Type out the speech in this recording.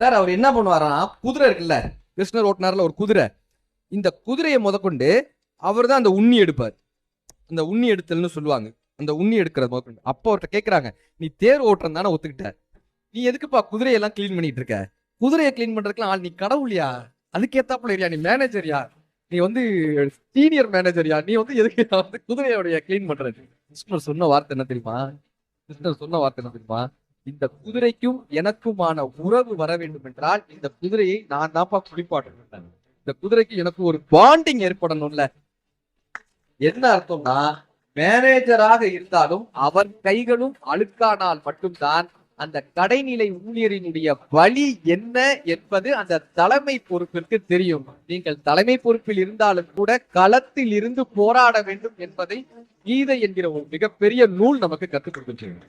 Sir அவர் என்ன பண்ணுவாராம் குதிரை இருக்குல்ல கிருஷ்ணர் ஓட்டினார்ல ஒரு குதிரை. இந்த குதிரையை முதற்கொண்டு அவர் தான் அந்த உண்ணி எடுப்பார். அந்த உண்ணி எடுத்தல்னு சொல்லுவாங்க. அந்த உண்ணி எடுக்கிறது முதற்கொண்டு அப்போ அவர்கிட்ட கேட்குறாங்க நீ தேர் ஓட்டுறது தானே ஒத்துக்கிட்ட. நீ எதுக்குப்பா குதிரையெல்லாம் க்ளீன் பண்ணிட்டு இருக்க? குதிரையை க்ளீன் பண்றதுக்குலாம் ஆள் நீ கடவுளியா அதுக்கேத்தாப்புல இல்லையா? நீ மேனேஜர்யா நீ வந்து சீனியர் மேனேஜர்யா நீ வந்து எதுக்கு வந்து குதிரையோடைய க்ளீன் பண்றது? கிருஷ்ணர் சொன்ன வார்த்தை என்ன தெரியுமா? கிருஷ்ணர் சொன்ன வார்த்தை என்ன தெரியுமா? இந்த குதிரைக்கும் எனக்குமான உறவு வர வேண்டும் என்றால் இந்த குதிரையை நான் தான்ப்பா குறிப்பாட்டு இந்த குதிரைக்கு எனக்கு ஒரு பாண்டிங் ஏற்படணும்ல. என்ன அர்த்தம்னா மேனேஜராக இருந்தாலும் அவர் கைகளும் அழுக்கானால் மட்டும்தான் அந்த கடைநிலை ஊழியரினுடைய வழி என்ன என்பது அந்த தலைமை பொறுப்பிற்கு தெரியும். நீங்கள் தலைமை பொறுப்பில் இருந்தாலும் கூட களத்தில் இருந்து போராட வேண்டும் என்பதை கீதை என்கிற ஒரு மிகப்பெரிய நூல் நமக்கு கற்றுக் கொடுக்கின்றது